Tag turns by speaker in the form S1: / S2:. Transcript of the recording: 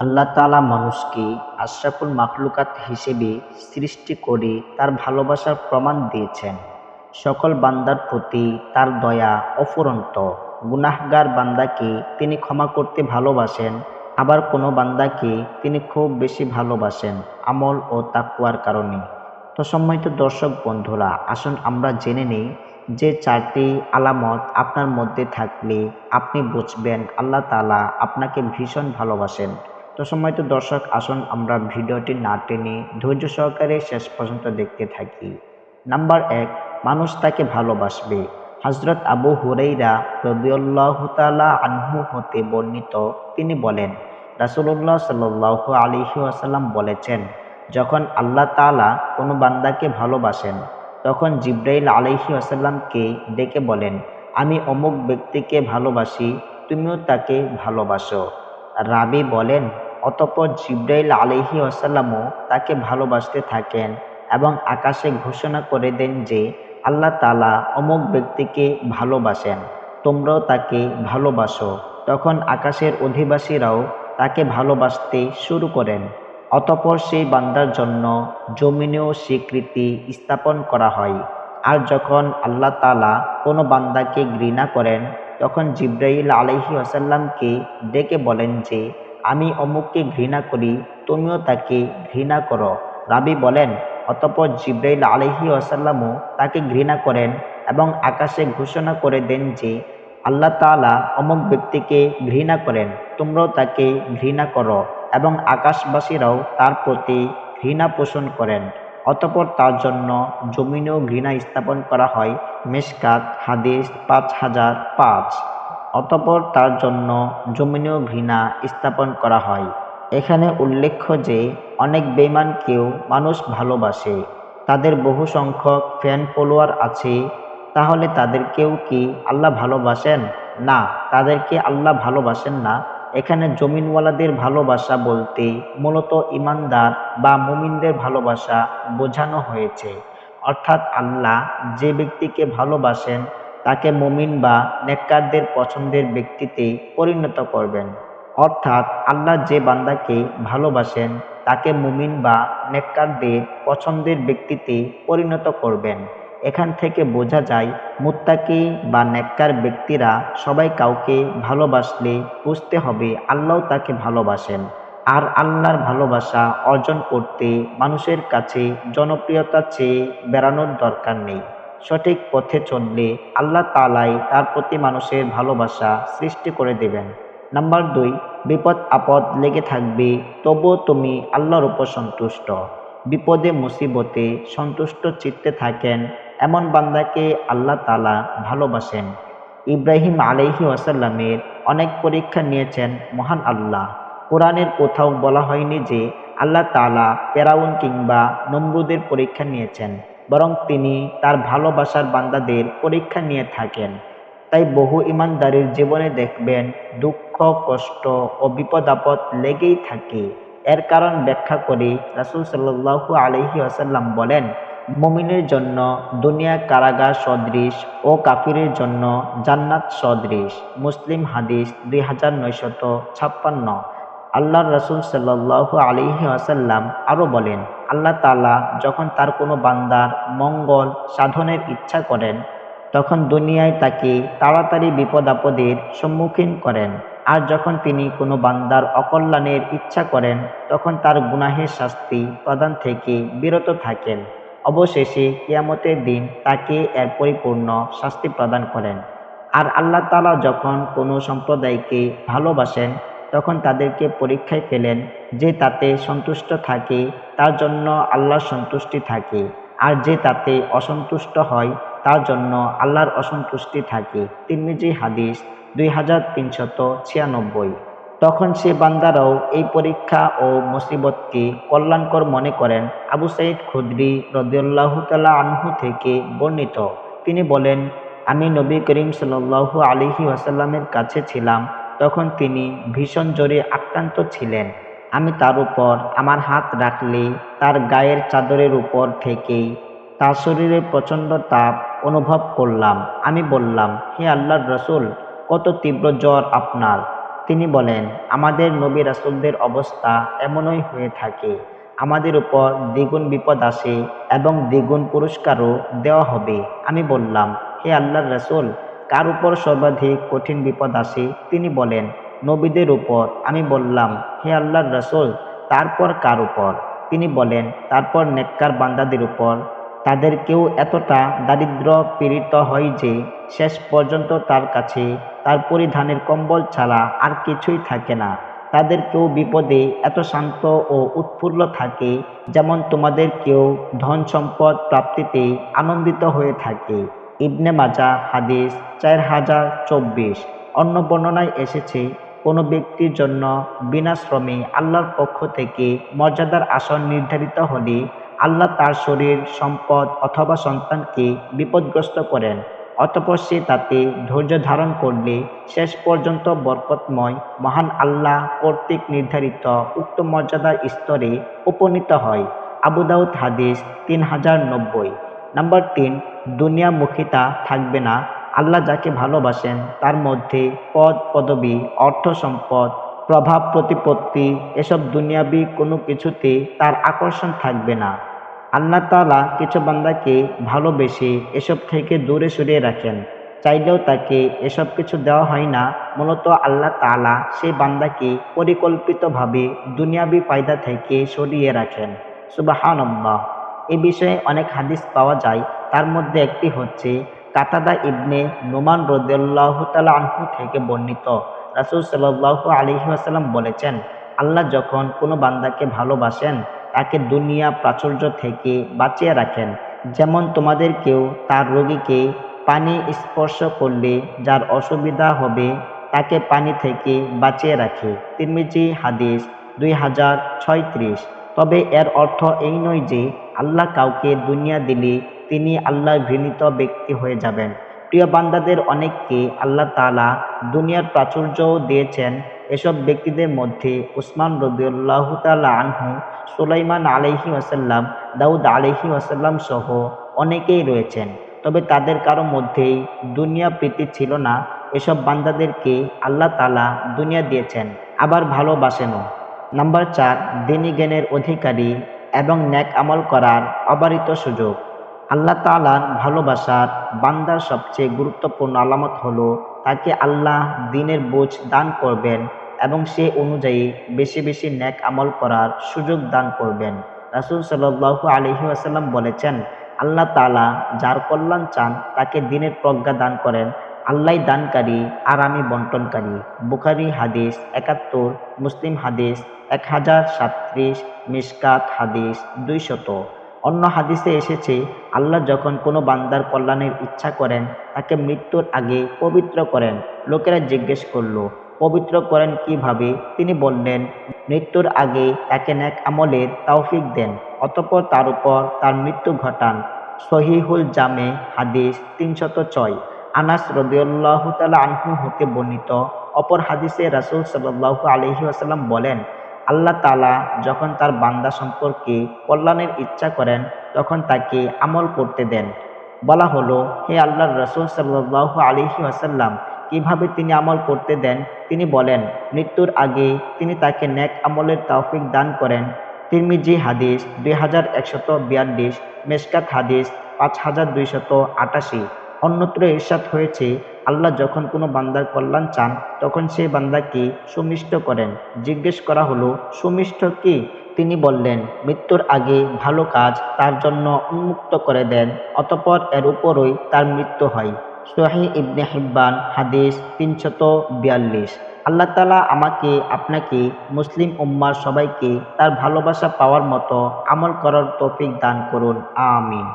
S1: আল্লাহ তালা মানুষকে আশরাফুল মাখলুকাত হিসেবে সৃষ্টি করে তার ভালোবাসার প্রমাণ দিয়েছেন। সকল বান্দার প্রতি তার দয়া অফুরন্ত। গুনাহগার বান্দাকে তিনি ক্ষমা করতে ভালোবাসেন, আবার কোনো বান্দাকে তিনি খুব বেশি ভালোবাসেন আমল ও তাকুয়ার কারণে। তো সম্মানিত দর্শক বন্ধুরা, আসুন আমরা জেনে নিই যে চারটি আলামত আপনার মধ্যে থাকলে আপনি বুঝবেন আল্লাহ তাআলা আপনাকে ভীষণ ভালোবাসেন। তো সম্মানিত দর্শক, আসুন আমরা ভিডিওটি না টেনে ধৈর্য সহকারে শেষ পর্যন্ত দেখতে থাকি। নাম্বার এক, মানুষ তাকে ভালোবাসবে। হজরত আবু হুরাইরা রদিউল্লাহ তালা আনহু হতে বর্ণিত, তিনি বলেন রাসুল্লাহ সাল্লাহ আলিহি আসাল্লাম বলেছেন, যখন আল্লাহ তাআলা কোনো বান্দাকে ভালোবাসেন, তখন জিব্রাইল আলহি আসাল্লামকে ডেকে বলেন, আমি অমুক ব্যক্তিকে ভালোবাসি, তুমিও তাকে ভালোবাসো। রাবি বলেন অতপর জিব্রাইল আলহি আসাল্লামও তাকে ভালোবাসতে থাকেন এবং আকাশে ঘোষণা করে দেন যে আল্লাহ তালা অমুক ব্যক্তিকে ভালোবাসেন, তোমরাও তাকে ভালোবাসো। তখন আকাশের অধিবাসীরাও তাকে ভালোবাসতে শুরু করেন। অতপর সেই বান্দার জন্য জমিনেও স্বীকৃতি স্থাপন করা হয়। আর যখন আল্লাহ তালা কোনো বান্দাকে ঘৃণা করেন, তখন জিব্রাইল আলহি আসাল্লামকে ডেকে বলেন যে আমি অমুককে ঘৃণা করি, তুমিও তাকে ঘৃণা করো। রাবি বলেন, অতপর জিব্রাইল আলহি আসাল্লামও তাকে ঘৃণা করেন এবং আকাশে ঘোষণা করে দেন যে আল্লাহ তাআলা অমুক ব্যক্তিকে ঘৃণা করেন, তোমরাও তাকে ঘৃণা করো এবং আকাশবাসীরাও তার প্রতি ঘৃণা পোষণ করেন। অতপর তার জন্য জমিনেও ঘৃণা স্থাপন করা হয়, মেশকাত, হাদিস পাঁচ হাজার পাঁচ। অতপর তার জন্য জমিনেও ঘৃণা স্থাপন করা হয়। এখানে উল্লেখ্য যে, অনেক বেইমানকেও মানুষ ভালোবাসে, তাদের বহু সংখ্যক ফ্যান ফলোয়ার আছে, তাহলে তাদেরকেও কি আল্লাহ ভালোবাসেন? না তাদেরকে আল্লাহ ভালোবাসেন না? এখানে জমিনওয়ালাদের ভালোবাসা বলতে মূলত ইমানদার বা মুমিনদের ভালোবাসা বোঝানো হয়েছে। অর্থাৎ আল্লাহ যে ব্যক্তিকে ভালোবাসেন তাকে মুমিন বা নেককারদের পছন্দের ব্যক্তিতে পরিণত করবেন। অর্থাৎ আল্লাহ যে বান্দাকে ভালোবাসেন, তাকে মুমিন বা নেককারদের পছন্দের ব্যক্তিতে পরিণত করবেন। এখান থেকে বোঝা যায়, মুত্তাকি বা নেককার ব্যক্তিরা সবাই কাউকে ভালোবাসলে বুঝতে হবে আল্লাহ তাকে ভালোবাসেন। আর আল্লাহর ভালোবাসা অর্জন করতে মানুষের কাছে জনপ্রিয়তা চেয়ে বেড়ানোর দরকার নেই। সঠিক পথে চললে আল্লাহ তালাই তার প্রতি মানুষের ভালোবাসা সৃষ্টি করে দেবেন। নাম্বার দুই, বিপদ আপদ লেগে থাকবে, তবুও তুমি আল্লাহর উপর সন্তুষ্ট। বিপদে, মুসিবতে সন্তুষ্ট চিত্তে থাকেন এমন বান্দাকে আল্লাহ তালা ভালোবাসেন। ইব্রাহিম আলহি ওয়াসাল্লামের অনেক পরীক্ষা নিয়েছেন মহান আল্লাহ। কোরআনের কোথাও বলা হয়নি যে আল্লাহ তালা পেরাউন কিংবা নমরুদের পরীক্ষা নিয়েছেন। বরং তিনি তার ভালোবাসার বান্দাদের পরীক্ষা নিয়ে থাকেন। তাই বহু ইমানদারের জীবনে দেখবেন দুঃখ, কষ্ট ও বিপদ আপদ লেগেই থাকে। এর কারণ ব্যাখ্যা করে রাসুল সাল্লু আলহি আসাল্লাম বলেন, মুমিনের জন্য দুনিয়া কারাগার সদৃশ ও কাফিরের জন্য জান্নাত সদৃশ। মুসলিম হাদিস দুই হাজার নয়শত ছাপ্পান্ন। আল্লাহ রসুল সাল্লাহ আলিহি আসাল্লাম আরও বলেন, আল্লাহ তালা যখন তার কোনো বান্দার মঙ্গল সাধনের ইচ্ছা করেন, তখন দুনিয়ায় তাকে তাড়াতাড়ি বিপদ আপদের সম্মুখীন করেন। আর যখন তিনি কোনো বান্দার অকল্যাণের ইচ্ছা করেন, তখন তার গুনাহের শাস্তি প্রদান থেকে বিরত থাকেন। অবশেষে কিয়ামতের দিন তাকে এর পরিপূর্ণ শাস্তি প্রদান করেন। আর আল্লাহ তালা যখন কোনো সম্প্রদায়কে ভালোবাসেন তখন তাদেরকে পরীক্ষায় ফেলেন যে তাতে সন্তুষ্ট থাকে, তার জন্য আল্লাহর সন্তুষ্টি থাকে। আর যে তাতে অসন্তুষ্ট হয়, তার জন্য আল্লাহর অসন্তুষ্টি থাকে। তিরমিজি হাদিস দুই হাজার তিনশত ছিয়ানব্বই। তখন সে বান্দারাও এই পরীক্ষা ও মুসিবতকে কল্যাণকর মনে করেন আবু সাইদ খুদ্রি রদিউল্লাহ তালা আনহু থেকে বর্ণিত। তিনি বলেন, আমি নবী করিম সাল্লু আলিহি ওয়াসাল্লামের কাছে ছিলাম তখন তিনি ভীষণ জোরে আক্রান্ত ছিলেন। আমি তার উপর আমার হাত রাখলে তার গায়ের চাদরের উপর থেকেই তার শরীরে প্রচণ্ড তাপ অনুভব করলাম। আমি বললাম, হে আল্লাহর রসুল, কত তীব্র জ্বর আপনার? তিনি বলেন, আমাদের নবী রাসুলদের অবস্থা এমনই হয়ে থাকে। আমাদের উপর দ্বিগুণ বিপদ আসে এবং দ্বিগুণ পুরস্কারও দেওয়া হবে। আমি বললাম, হে আল্লাহর রাসূল কার উপর সর্বাধিক কঠিন বিপদ আসে? তিনি বলেন, নবীদের উপর। আমি বললাম, হে আল্লাহর রাসূল, তারপর কার উপর? তিনি বলেন, তারপর নেককার বান্দাদের উপর। তাদের কেউ এতটা দারিদ্র পীড়িত হয় যে, শেষ পর্যন্ত তার কাছে তার পরিধানের কম্বল ছাড়া আর কিছুই থাকে না। তাদের কেউ বিপদে এত শান্ত ও উৎফুল্ল থাকে, যেমন তোমাদের কেউ ধন সম্পদ প্রাপ্তিতে আনন্দিত হয়ে থাকে। ইবনে মাজা হাদিস চার হাজার চব্বিশ। অন্য বর্ণনায় এসেছে, কোনো ব্যক্তির জন্য বিনা শ্রমে আল্লাহর পক্ষ থেকে মর্যাদার আসন নির্ধারিত হলে আল্লাহ তার শরীর, সম্পদ অথবা সন্তানকে বিপদগ্রস্ত করেন। অতপর সে তাতে ধৈর্য ধারণ করলে শেষ পর্যন্ত বরকতময় মহান আল্লাহ কর্তৃক নির্ধারিত উক্ত মর্যাদার স্তরে উপনীত হয়। আবু দাউদ হাদিস তিন হাজার নব্বই। নাম্বার তিন দুনিয়ামুখিতা থাকবে না। আল্লাহ যাকে ভালোবাসেন, তার মধ্যে পদ, পদবী, অর্থ সম্পদ, প্রভাব, প্রতিপত্তি, এসব দুনিয়াবি কোনো কিছুতে তার আকর্ষণ থাকবে না। আল্লাহ তালা কিছু বান্দাকে ভালোবেসে এসব থেকে দূরে সরিয়ে রাখেন। চাইলেও তাকে এসব কিছু দেওয়া হয় না। মূলত আল্লাহ তালা সেই বান্দাকে পরিকল্পিতভাবে দুনিয়াবি ফায়দা থেকে সরিয়ে রাখেন। সুবাহানব্বাহ এ বিষয়ে অনেক হাদিস পাওয়া যায়। তার মধ্যে একটি হচ্ছে কাতাদা ইবনে নোমান রদুল্লাহ তালা থেকে বর্ণিত। রাসুল সাল্লাহ আলহি আসাল্লাম বলেছেন, আল্লাহ যখন কোনো বান্দাকে ভালোবাসেন, তাকে দুনিয়া প্রাচুর্য থেকে বাঁচিয়ে রাখেন। যেমন তোমাদের কেউ তার রোগীকে পানি স্পর্শ করলে যার অসুবিধা হবে, তাকে পানি থেকে বাঁচিয়ে রাখে। তিরমিজি হাদিস দুই হাজার তবে এর অর্থ এই নয় যে আল্লাহ কাউকে দুনিয়া দিলে তিনি আল্লাহ ঘৃণিত ব্যক্তি হয়ে যাবেন। প্রিয় বান্দাদের অনেককে আল্লাহ তালা দুনিয়ার প্রাচুর্যও দিয়েছেন। এসব ব্যক্তিদের মধ্যে উসমান রদিউল্লাহ তাল্লাহ আনহু, সুলাইমান আলহি ওয়াসাল্লাম, দাউদ আলহি ওয়াসাল্লাম সহ অনেকেই রয়েছেন। তবে তাদের কারও মধ্যেই দুনিয়া প্রীতি ছিল না। এসব বান্দাদেরকে আল্লাহ তালা দুনিয়া দিয়েছেন, আবার ভালোবাসেনও। নাম্বার চার, দিনী জ্ঞানের অধিকারী এবং ন্যাক আমল করার অবারিত সুযোগ। আল্লাহ তালার ভালোবাসার বান্দার সবচেয়ে গুরুত্বপূর্ণ আলামত হলো তাকে আল্লাহ দিনের বোঝ দান করবেন এবং সে অনুযায়ী বেশি বেশি ন্যাক আমল করার সুযোগ দান করবেন। রাসুল সাল্লাহ আলহি আসাল্লাম বলেছেন, আল্লাহ তালা যার কল্যাণ চান তাকে দিনের প্রজ্ঞা দান করেন আল্লাহ দানকারী আর আমি বন্টনকারী। বুখারি হাদিস একাত্তর, মুসলিম হাদিস এক হাজার সাতত্রিশ, মিসকাত হাদিস দুইশত। অন্য হাদিসে এসেছে, আল্লাহ যখন কোনো বান্দার কল্যাণের ইচ্ছা করেন, তাকে মৃত্যুর আগে পবিত্র করেন। লোকেরা জিজ্ঞেস করল, পবিত্র করেন কীভাবে? তিনি বললেন, মৃত্যুর আগে তাকে ন্যাক আমলের তৌফিক দেন, অতপর তার উপর তার মৃত্যু ঘটান। সহিহুল জামে হাদিস তিনশত ছয়। আনাস রদিউল্লাহ তালা আনহু হতে বর্ণিত অপর হাদিসে রাসুল সাল্লাহ আলহি আসাল্লাম বলেন আল্লাহ তালা যখন তার বান্দা সম্পর্কে কল্যাণের ইচ্ছা করেন, তখন তাকে আমল করতে দেন। বলা হলো, হে আল্লাহর রসুল সাল্লাহ আলহি আসাল্লাম কীভাবে তিনি আমল করতে দেন? তিনি বলেন, মৃত্যুর আগে তিনি তাকে ন্যাক আমলের তৌফিক দান করেন। তিরমিজি হাদিস দুই হাজার একশত বিয়াল্লিশ মেসকাত হাদিস পাঁচ হাজার দুইশত আটাশি। অন্যত্র ইরশাদ হয়েছে আল্লাহ যখন কোনো বান্দার কল্যাণ চান, তখন সেই বান্দাকে সুমিষ্ট করেন। জিজ্ঞেস করা হলো, সুমিষ্ট কি? তিনি বললেন, মৃত্যুর আগে ভালো কাজ তার জন্য উন্মুক্ত করে দেন, অতপর এর উপরই তার মৃত্যু হয়। সোহাই ইবনে হিব্বান, হাদিস তিনশত বিয়াল্লিশ। আল্লাহ তালা আমাকে, আপনাকে, মুসলিম উম্মার সবাইকে তার ভালোবাসা পাওয়ার মতো আমল করার তৌফিক দান করুন। আমিন।